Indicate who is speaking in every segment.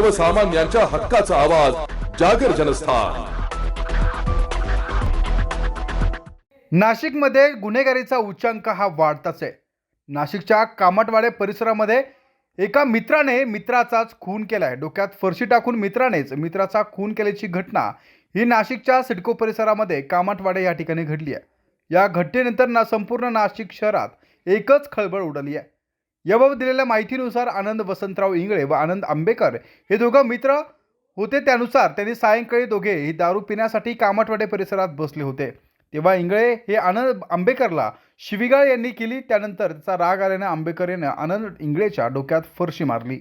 Speaker 1: सर्वसामान्यांच्या हक्काचा आवाज जागर जनस्थान.
Speaker 2: नाशिकमध्ये गुन्हेगारीचा उच्चांक हा वाढताच आहे. नाशिकच्या कामटवाडे परिसरामध्ये एका मित्राने मित्राचाच खून केलाय. डोक्यात फरशी टाकून मित्रानेच मित्राचा खून केल्याची घटना ही नाशिकच्या सिडको परिसरामध्ये कामटवाडे या ठिकाणी घडली आहे. या घटनेनंतर ना संपूर्ण नाशिक शहरात एकच खळबळ उडाली आहे. याबाबत दिलेल्या माहितीनुसार आनंद वसंतराव इंगळे व आनंद आंबेकर हे दोघं मित्र होते. त्यानुसार त्यांनी सायंकाळी दोघे हे दारू पिण्यासाठी कामटवाडे परिसरात बसले होते. तेव्हा इंगळे हे आनंद आंबेकरला शिविगाळ यांनी केली. त्यानंतर त्याचा राग आल्याने आंबेकर यानं आनंद इंगळेच्या डोक्यात फरशी मारली.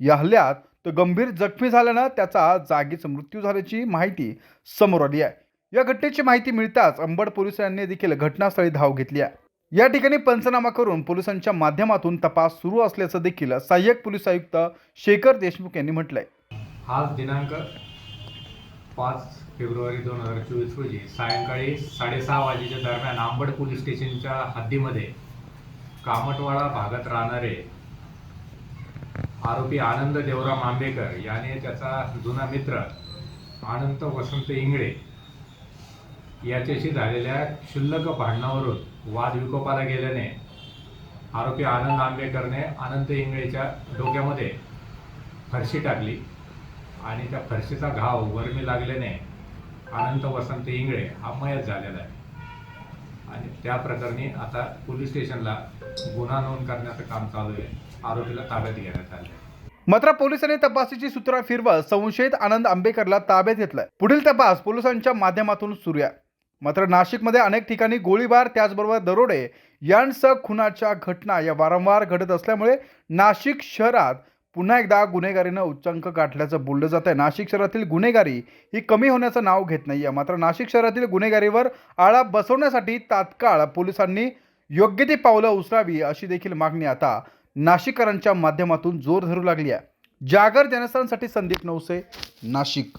Speaker 2: या हल्ल्यात तो गंभीर जखमी झाल्यानं त्याचा जागीच मृत्यू झाल्याची माहिती समोर आली आहे. या घटनेची माहिती मिळताच अंबड पोलिसांनी देखील घटनास्थळी धाव घेतली आहे. या ठिकाणी पंचनामा करून पोलिसांच्या माध्यमातून तपास सुरू असल्याचं देखील सहाय्यक पोलीस आयुक्त शेखर देशमुख यांनी म्हटलंय.
Speaker 3: आज दिनांक पाच फेब्रुवारी दोन हजार चोवीस रोजी सायंकाळी साडेसहा वाजेच्या दरम्यान आंबड पोलीस स्टेशनच्या हद्दीमध्ये कामटवाडा भागात राहणारे आरोपी आनंद देवराम आंबेकर याने त्याचा जुना मित्र अनंत वसंत इंगळे याच्याशी झालेल्या क्षुल्लक भांडणावरून वाद विकोपाला गेल्याने आरोपी आनंद आंबेकरने अनंत इंगळेच्या डोक्यामध्ये फरशी टाकली आणि त्या फरशीचा घाव वर्मी लागल्याने अनंत वसंत इंगळे हा मयत झालेला आहे. आणि त्या प्रकरणी आता पोलीस स्टेशनला गुन्हा नोंद करण्याचं काम चालू आहे. आरोपीला ताब्यात घेण्यात आले
Speaker 2: मात्र पोलिसांनी तपासाची सूत्र फिरवत संशयित आनंद आंबेकरला ताब्यात घेतलाय. पुढील तपास पोलिसांच्या माध्यमातून सुरू आहे. मात्र नाशिकमध्ये अनेक ठिकाणी गोळीबार त्याचबरोबर दरोडे यांसह खुनाच्या घटना या वारंवार घडत असल्यामुळे नाशिक शहरात पुन्हा एकदा गुन्हेगारीनं उच्चांक गाठल्याचं बोललं जात आहे नाशिक शहरातील गुन्हेगारी ही कमी होण्याचं नाव घेत नाही आहे मात्र नाशिक शहरातील गुन्हेगारीवर आळा बसवण्यासाठी तात्काळ पोलिसांनी योग्य ती पावलं उचलावी अशी देखील मागणी आता नाशिककरांच्या माध्यमातून जोर धरू लागली आहे जागर जनस्थानसाठी संदीप नवसे नाशिक.